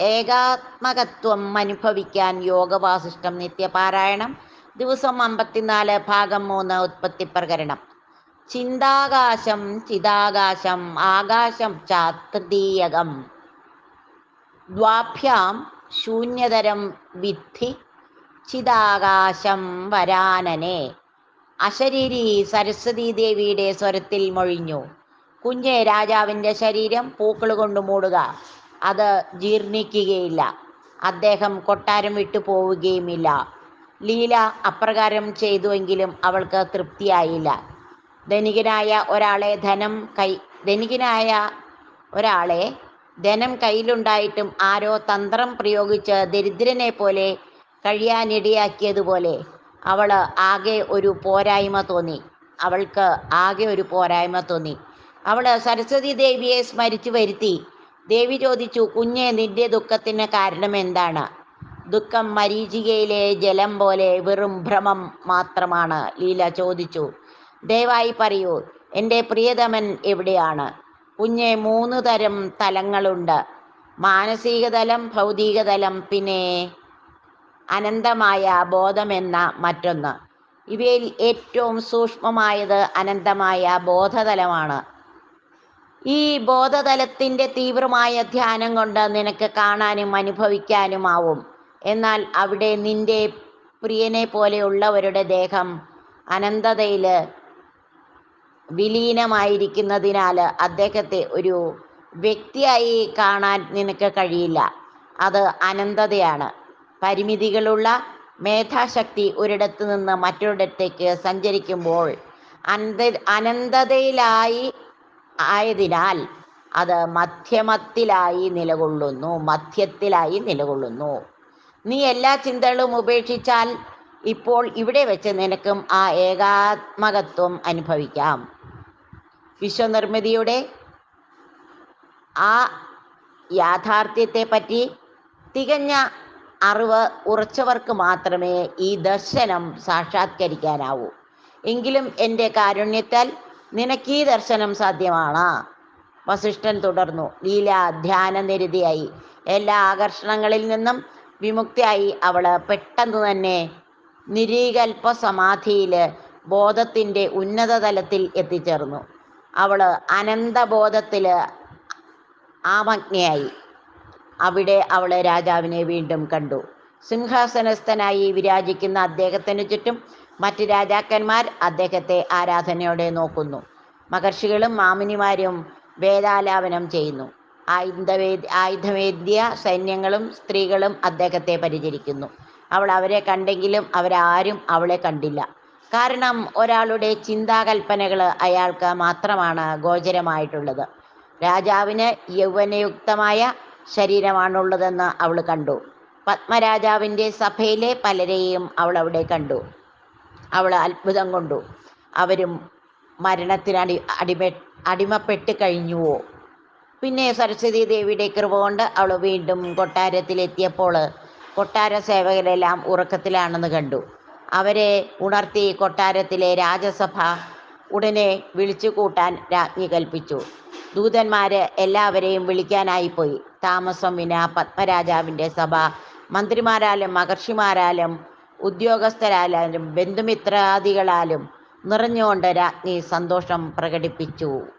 ഏകാത്മകത്വം അനുഭവിക്കാൻ യോഗവാസിഷ്ടം നിത്യപാരായണം. ദിവസം അമ്പത്തിനാല് ഭാഗം മൂന്ന് ഉത്പത്തി പ്രകരണം. ചിന്താകാശം ചിതാകാശം ആകാശം ചാതൃതീയകം തൃതീയകം. ദ്വാഭ്യാം ശൂന്യതരം വിദ്ധി ചിതാകാശം വരാനനെ. അശരീരി സരസ്വതീ ദേവിയുടെ സ്വരത്തിൽ മൊഴിഞ്ഞു. കുഞ്ഞെ രാജാവിന്റെ ശരീരം പൂക്കൾ കൊണ്ട് മൂടുക. അത് ജീർണിക്കുകയില്ല. അദ്ദേഹം കൊട്ടാരം വിട്ടു പോവുകയുമില്ല. ലീല അപ്രകാരം ചെയ്തുവെങ്കിലും അവൾക്ക് തൃപ്തിയായില്ല. ധനികനായ ഒരാളെ ധനം കൈ ധനികനായ ഒരാളെ ധനം കയ്യിലുണ്ടായിട്ടും ആരോ തന്ത്രം പ്രയോഗിച്ച് ദരിദ്രനെ പോലെ കഴിയാനിടയാക്കിയതുപോലെ അവൾ ആകെ ഒരു പോരായ്മ തോന്നി. അവൾക്ക് ആകെ ഒരു പോരായ്മ തോന്നി. അവൾ സരസ്വതി ദേവിയെ സ്മരിച്ചു വരുത്തി. ദേവി ചോദിച്ചു കുഞ്ഞെ നിന്റെ ദുഃഖത്തിന് കാരണം എന്താണ്? ദുഃഖം മരീചികയിലെ ജലം പോലെ വെറും ഭ്രമം മാത്രമാണ്. ലീല ചോദിച്ചു ദയവായി പറയൂ എന്റെ പ്രിയതമൻ എവിടെയാണ്? കുഞ്ഞെ മൂന്ന് തരം തലങ്ങളുണ്ട്. മാനസിക തലം ഭൗതിക തലം പിന്നെ അനന്തമായ ബോധമെന്ന മറ്റൊന്ന്. ഇവയിൽ ഏറ്റവും സൂക്ഷ്മമായത് അനന്തമായ ബോധതലമാണ്. ഈ ബോധതലത്തിന്റെ തീവ്രമായ ധ്യാനം കൊണ്ട് നിനക്ക് കാണാനും അനുഭവിക്കാനുമാവും. എന്നാൽ അവിടെ നിന്റെ പ്രിയനെ പോലെയുള്ളവരുടെ ദേഹം അനന്തതയിൽ വിലീനമായിരിക്കുന്നതിനാൽ അദ്ദേഹത്തെ ഒരു വ്യക്തിയായി കാണാൻ നിനക്ക് കഴിയില്ല. അത് അനന്തതയാണ്. പരിമിതികളുള്ള മേധാശക്തി ഒരിടത്ത് നിന്ന് മറ്റൊരിടത്തേക്ക് സഞ്ചരിക്കുമ്പോൾ അനന്ത അനന്തതയിലായി ആയതിനാൽ അത് മധ്യമത്തിലായി നിലകൊള്ളുന്നു മധ്യത്തിലായി നിലകൊള്ളുന്നു. നീ എല്ലാ ചിന്തകളും ഉപേക്ഷിച്ചാൽ ഇപ്പോൾ ഇവിടെ വെച്ച് നിനക്കും ആ ഏകാത്മകത്വം അനുഭവിക്കാം. വിശ്വനിർമ്മിതിയുടെ ആ യാഥാർത്ഥ്യത്തെ പറ്റി തികഞ്ഞ അറിവ് ഉറച്ചവർക്ക് മാത്രമേ ഈ ദർശനം സാക്ഷാത്കരിക്കാനാവൂ. എങ്കിലും എന്റെ കാരുണ്യത്താൽ നിനക്ക് ദർശനം സാധ്യമാണ്. വസിഷ്ഠൻ തുടർന്നു. ലീല ധ്യാന നിരുതിയായി എല്ലാ ആകർഷണങ്ങളിൽ നിന്നും വിമുക്തിയായി അവൾ പെട്ടെന്ന് തന്നെ നിരീകൽപ്പ സമാധിയിൽ ബോധത്തിന്റെ ഉന്നത തലത്തിൽ എത്തിച്ചേർന്നു. അവൾ അനന്തബോധത്തിൽ ആമജ്ഞയായി അവിടെ അവൾ രാജാവിനെ വീണ്ടും കണ്ടു. സിംഹാസനസ്ഥനായി വിരാജിക്കുന്ന അദ്ദേഹത്തിന് ചുറ്റും മറ്റ് രാജാക്കന്മാർ അദ്ദേഹത്തെ ആരാധനയോടെ നോക്കുന്നു. മഹർഷികളും മാമുനിമാരും വേദാലാപനം ചെയ്യുന്നു. ആയുധവേ ആയുധവേദ്യ സൈന്യങ്ങളും സ്ത്രീകളും അദ്ദേഹത്തെ പരിചരിക്കുന്നു. അവൾ അവരെ കണ്ടെങ്കിലും അവരാരും അവളെ കണ്ടില്ല. കാരണം ഒരാളുടെ ചിന്താകൽപ്പനകൾ അയാൾക്ക് മാത്രമാണ് ഗോചരമായിട്ടുള്ളത്. രാജാവിന് യൗവനയുക്തമായ ശരീരമാണുള്ളതെന്ന് അവൾ കണ്ടു. പത്മരാജാവിന്റെ സഭയിലെ പലരെയും അവൾ അവിടെ കണ്ടു. അവൾ അത്ഭുതം കൊണ്ടു. അവരും മരണത്തിന് അടി അടിമ അടിമപ്പെട്ട് കഴിഞ്ഞുവോ? പിന്നെ സരസ്വതി ദേവിയുടെ കൃപ കൊണ്ട് അവൾ വീണ്ടും കൊട്ടാരത്തിലെത്തിയപ്പോൾ കൊട്ടാര സേവകരെല്ലാം ഉറക്കത്തിലാണെന്ന് കണ്ടു. അവരെ ഉണർത്തി കൊട്ടാരത്തിലെ രാജസഭ ഉടനെ വിളിച്ചു കൂട്ടാൻ രാജ്ഞി കൽപ്പിച്ചു. ദൂതന്മാര് എല്ലാവരെയും വിളിക്കാനായി പോയി. താമസം വിന പത്മരാജാവിന്റെ സഭ മന്ത്രിമാരാലും മഹർഷിമാരാലും ഉദ്യോഗസ്ഥരാലും ബന്ധുമിത്രാദികളാലും നിറഞ്ഞുകൊണ്ട് രാജ്ഞി സന്തോഷം പ്രകടിപ്പിച്ചു.